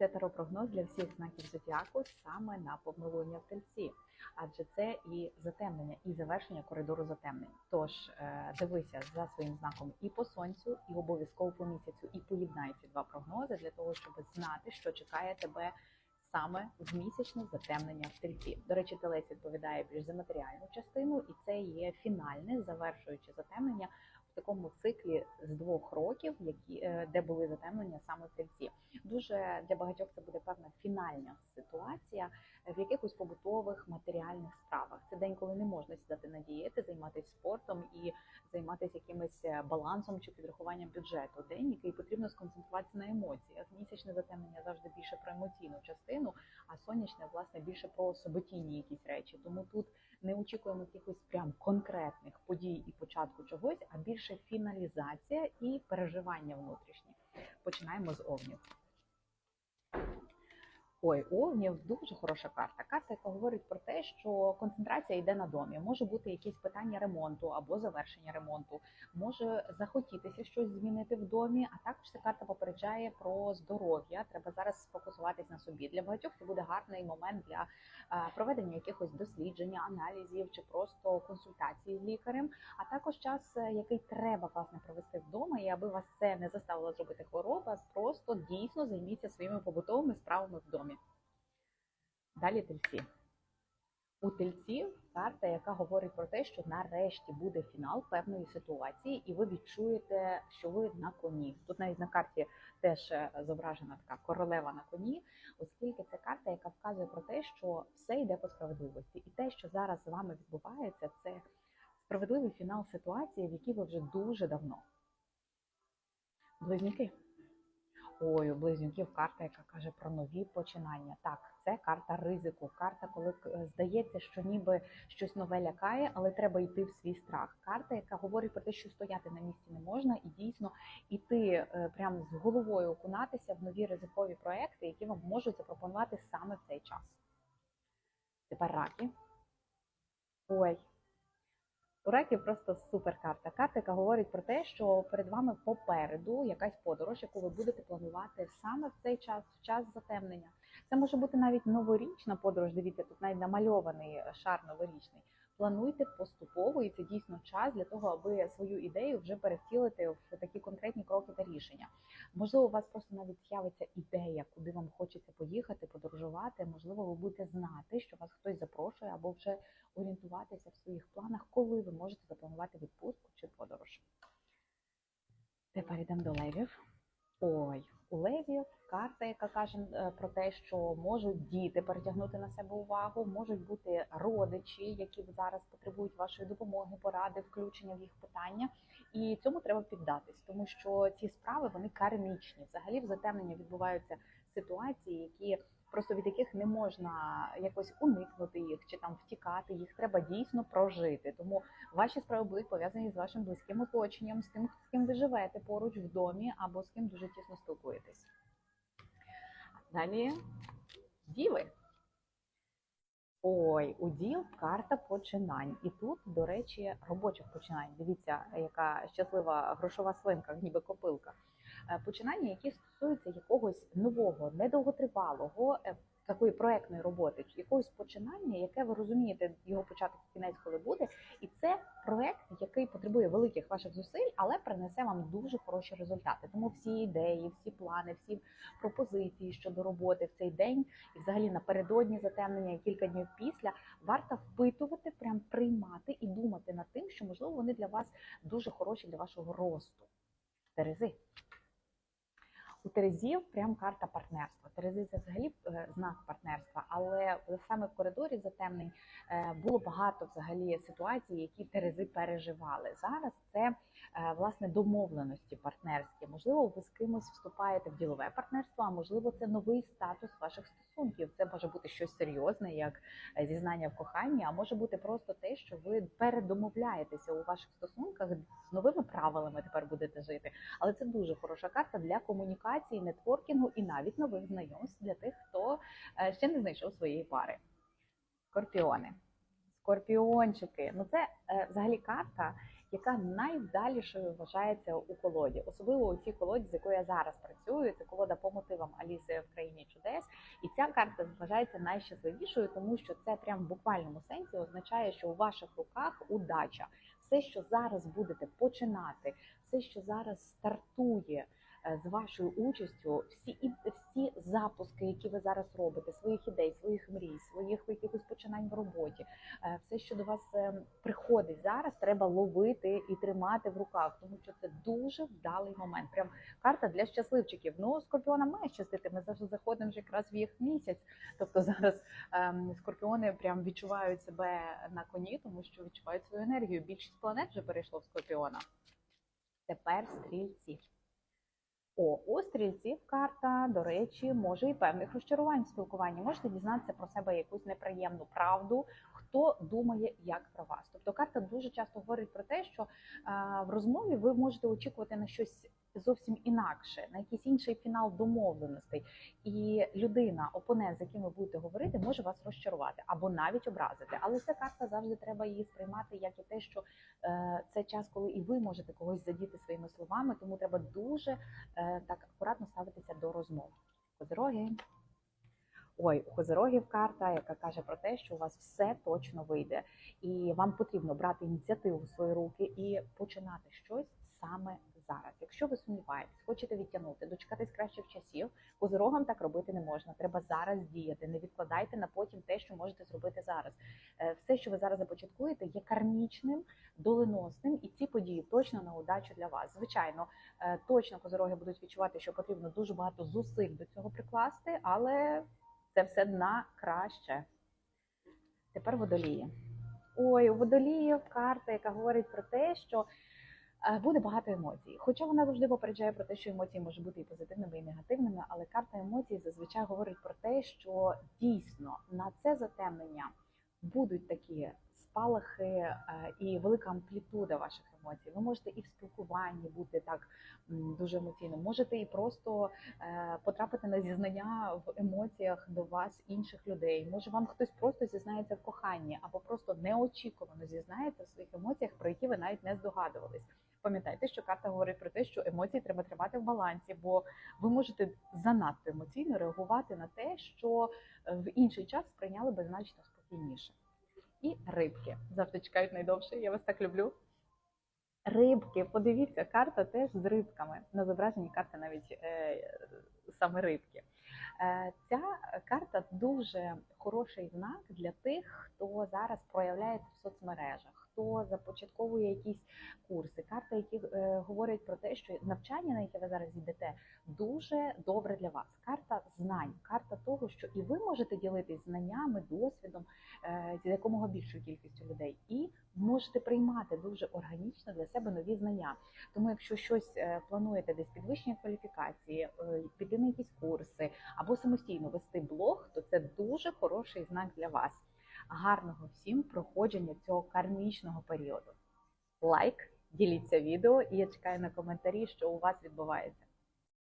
Це таропрогноз для всіх знаків зодіаку саме на повнолуння в тельці, адже це і затемнення, і завершення коридору затемнень. Тож е, дивися за своїм знаком і по сонцю, і обов'язково по місяцю, і поєднай ці два прогнози для того, щоб знати, що чекає тебе саме в місячне затемнення в тельці. До речі, телець відповідає більш за матеріальну частину, і це є фінальне завершуюче затемнення в такому циклі з двох років, які е, де були затемнення саме в тельці. Дуже для багатьох це буде певна фінальна ситуація в якихось побутових матеріальних справах. Це день, коли не можна сідати на дієти, займатися спортом і займатися якимось е, балансом чи підрахуванням бюджету. День, який потрібно сконцентруватися на емоціях. Місячне затемнення завжди більше про емоційну частину, а сонячне власне більше про событійні якісь речі. Тому тут не очікуємо якихось прям конкретних подій і початку чогось, а більше фіналізація і переживання внутрішні. Починаємо з овнів. Ой, овнів дуже хороша карта. Карта, яка говорить про те, що концентрація йде на домі. Може бути якісь питання ремонту або завершення ремонту, може захотітися щось змінити в домі. А також ця карта попереджає про здоров'я. Треба зараз сфокусуватись на собі. Для багатьох це буде гарний момент для е, проведення якихось досліджень, аналізів чи просто консультації з лікарем. А також час, е, який треба власне провести вдома, і аби вас це не заставило зробити хвороба, просто дійсно займіться своїми побутовими справами в домі. Далі тельці. У тельців карта, яка говорить про те, що нарешті буде фінал певної ситуації, і ви відчуєте, що ви на коні. Тут навіть на карті теж е, зображена така королева на коні, оскільки це карта, яка вказує про те, що все йде по справедливості, і те, що зараз з вами відбувається, це справедливий фінал ситуації, в якій ви вже дуже давно. Близнюки. У близнюків карта, яка каже про нові починання. Так, це карта ризику. Карта, коли е, здається, що ніби щось нове лякає, але треба йти в свій страх. Карта, яка говорить про те, що стояти на місці не можна, і дійсно йти е, прямо з головою окунатися в нові ризикові проекти, які вам можуть запропонувати саме в цей час. Тепер раки. Ой. У раків просто супер карта. Карта, яка говорить про те, що перед вами попереду якась подорож, яку ви будете планувати саме в цей час, в час затемнення. Це може бути навіть новорічна подорож. Дивіться, тут навіть намальований шар новорічний. Плануйте поступово, і це дійсно час для того, аби свою ідею вже перевтілити в такі конкретні кроки та рішення. Можливо, у вас просто навіть з'явиться ідея, куди вам хочеться поїхати, подорожувати. Можливо, ви будете знати, що вас хтось запрошує, або вже орієнтуватися в своїх планах, коли ви можете запланувати відпустку чи подорож. Тепер йдемо до левів. Ой, у левів карта, яка каже е, про те, що можуть діти перетягнути на себе увагу, можуть бути родичі, які зараз потребують вашої допомоги, поради, включення в їх питання. І цьому треба піддатись, тому що ці справи вони кармічні. Взагалі в затемнення відбуваються ситуації, які просто від яких не можна якось уникнути їх чи там втікати. Їх треба дійсно прожити. Тому ваші справи будуть пов'язані з вашим близьким оточенням, з тим, з ким ви живете поруч в домі або з ким дуже тісно спілкуєтесь. Далі діви. Ой, у діл карта починань. І тут, до речі, робочих починань. Дивіться, яка щаслива грошова свинка, ніби копилка. Е, Починання, які стосуються якогось нового, недовготривалого, е, такої проектної роботи, якогось починання, яке ви розумієте, його початок і кінець, коли буде, і це проект, який потребує великих ваших зусиль, але принесе вам дуже хороші результати. Тому всі ідеї, всі плани, всі пропозиції щодо роботи в цей день і взагалі напередодні затемнення і кілька днів після варто впитувати, прям приймати і думати над тим, що можливо вони для вас дуже хороші для вашого росту. Терези. У Терезів прям карта партнерства. Терези це взагалі е, знак партнерства, але саме в коридорі затемнень е, було багато взагалі ситуацій, які Терези переживали. Зараз це власне домовленості партнерські. Можливо, ви з кимось вступаєте в ділове партнерство, а можливо, це новий статус ваших стосунків. Це може бути щось серйозне, як зізнання в коханні, а може бути просто те, що ви передомовляєтеся у ваших стосунках з новими правилами. Тепер будете жити. Але це дуже хороша карта для комунікації, нетворкінгу і навіть нових знайомств для тих, хто е, ще не знайшов своєї пари. Скорпіони. Скорпіончики. Ну це е, взагалі карта, яка найвдалішою вважається у колоді, особливо у цій колоді, з якою я зараз працюю. Це колода по мотивам Аліси в країні чудес. І ця карта вважається найщасливішою, тому що це прям в буквальному сенсі означає, що у ваших руках удача. Все, що зараз будете починати, все, що зараз стартує е, з вашою участю, всі і всі запуски, які ви зараз робите, своїх ідей, своїх мрій, своїх якихось починань в роботі, е, все, що до вас е, приходить зараз, треба ловити і тримати в руках, тому що це дуже вдалий момент. Прям карта для щасливчиків. Ну, скорпіона має щастити. Ми завжди заходимо вже якраз в їх місяць. Тобто зараз ем, скорпіони прям відчувають себе на коні, тому що відчувають свою енергію. Більшість планет вже перейшло в скорпіона. Тепер стрільці. О, у стрільців карта, до речі, може і певних розчарувань в спілкуванні. Можете дізнатися про себе якусь неприємну правду, хто думає як про вас. Тобто карта дуже часто говорить про те, що в розмові ви можете очікувати на щось зовсім інакше, на якийсь інший фінал домовленостей. І людина, опонент, з яким ви будете говорити, може вас розчарувати або навіть образити. Але ця карта завжди треба її сприймати як і те, що е, це час, коли і ви можете когось задіти своїми словами, тому треба дуже е, так акуратно ставитися до розмов. Козироги. Ой, у козирогів карта, яка каже про те, що у вас все точно вийде, і вам потрібно брати ініціативу в свої руки і починати щось саме зараз. Якщо ви сумніваєтесь, хочете відтягнути, дочекатись кращих часів, козирогам так робити не можна. Треба зараз діяти. Не відкладайте на потім те, що можете зробити зараз. Е, Все, що ви зараз започаткуєте, є кармічним, доленосним, і ці події точно на удачу для вас. Звичайно, е, точно козироги будуть відчувати, що потрібно дуже багато зусиль до цього прикласти, але це все на краще. Тепер водолії. Ой, у водоліїв карта, яка говорить про те, що е, буде багато емоцій. Хоча вона завжди попереджає про те, що емоції можуть бути і позитивними, і негативними, але карта емоцій зазвичай говорить про те, що дійсно на це затемнення будуть такі спалахи е, і велика амплітуда ваших емоцій. Ви можете і в спілкуванні бути так дуже емоційно, можете і просто е, потрапити на зізнання в емоціях до вас інших людей. Може, вам хтось просто зізнається в коханні, або просто неочікувано зізнається в своїх емоціях, про які ви навіть не здогадувались. Пам'ятайте, що карта говорить про те, що емоції треба тримати в балансі, бо ви можете занадто емоційно реагувати на те, що е, в інший час сприйняли би значно спокійніше. І рибки завжди чекають найдовше. Я вас так люблю. Рибки, подивіться, карта теж з рибками. На зображенні карти навіть е, саме рибки. Е, ця карта дуже хороший знак для тих, хто зараз проявляється в соцмережах, хто започатковує якісь курси. Карта, які е, говорять про те, що навчання, на яке ви зараз йдете, дуже добре для вас. Карта знань, карта того, що і ви можете ділитись знаннями, досвідом е, з якомога більшою кількістю людей, і можете приймати дуже органічно для себе нові знання. Тому, якщо щось е, плануєте десь підвищення кваліфікації, піти на якісь курси або самостійно вести блог, то це дуже хороший знак для вас. Гарного всім проходження цього кармічного періоду. Лайк, діліться відео, і я чекаю на коментарі, що у вас відбувається.